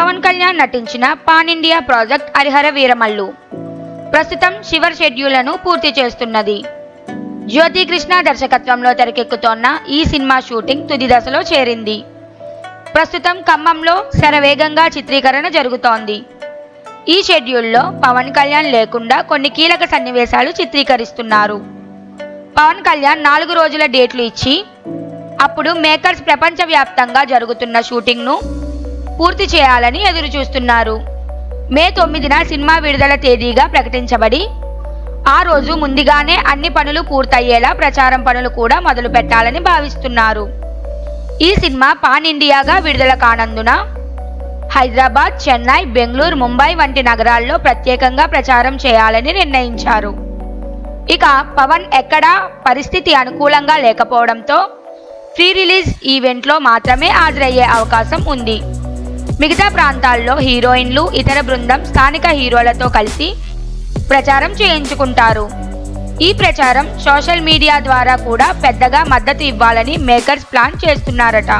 పవన్ కళ్యాణ్ నటించిన pan India project Harihara Veeramallu. ప్రస్తుతం శివర్ షెడ్యూళ్ళను పూర్తి చేస్తున్నది. జ్యోతి కృష్ణ దర్శకత్వంలో తెరకెక్కుతోన్న ఈ సినిమా షూటింగ్ తుది దశలో చేరింది. ప్రస్తుతం ఖమ్మంలో శరవేగంగా చిత్రీకరణ జరుగుతోంది. ఈ షెడ్యూల్లో పవన్ కళ్యాణ్ లేకుండా కొన్ని కీలక సన్నివేశాలు చిత్రీకరిస్తున్నారు. పవన్ కళ్యాణ్ నాలుగు రోజుల డేట్లు ఇచ్చి అప్పుడు మేకర్స్ ప్రపంచవ్యాప్తంగా జరుగుతున్న షూటింగ్ను పూర్తి చేయాలని ఎదురు చూస్తున్నారు మే తొమ్మిదిన సినిమా విడుదల తేదీగా ప్రకటించబడి ఆ రోజు ముందుగానే అన్ని పనులు పూర్తయ్యేలా ప్రచారం పనులు కూడా మొదలు పెట్టాలని భావిస్తున్నారు. ఈ సినిమా పాన్ ఇండియాగా విడుదల కానందున హైదరాబాద్ చెన్నై బెంగళూరు ముంబై వంటి నగరాల్లో ప్రత్యేకంగా ప్రచారం చేయాలని నిర్ణయించారు. ఇక పవన్ ఎక్కడా పరిస్థితి అనుకూలంగా లేకపోవడంతో ప్రీ రిలీజ్ ఈవెంట్లో మాత్రమే హాజరయ్యే అవకాశం ఉంది. మిగతా ప్రాంతాల్లో హీరోయిన్లు ఇతర బృందం స్థానిక హీరోలతో కలిసి ప్రచారం చేయించుకుంటారు. ఈ ప్రచారం సోషల్ మీడియా ద్వారా కూడా పెద్దగా మద్దతు ఇవ్వాలని మేకర్స్ ప్లాన్ చేస్తున్నారట.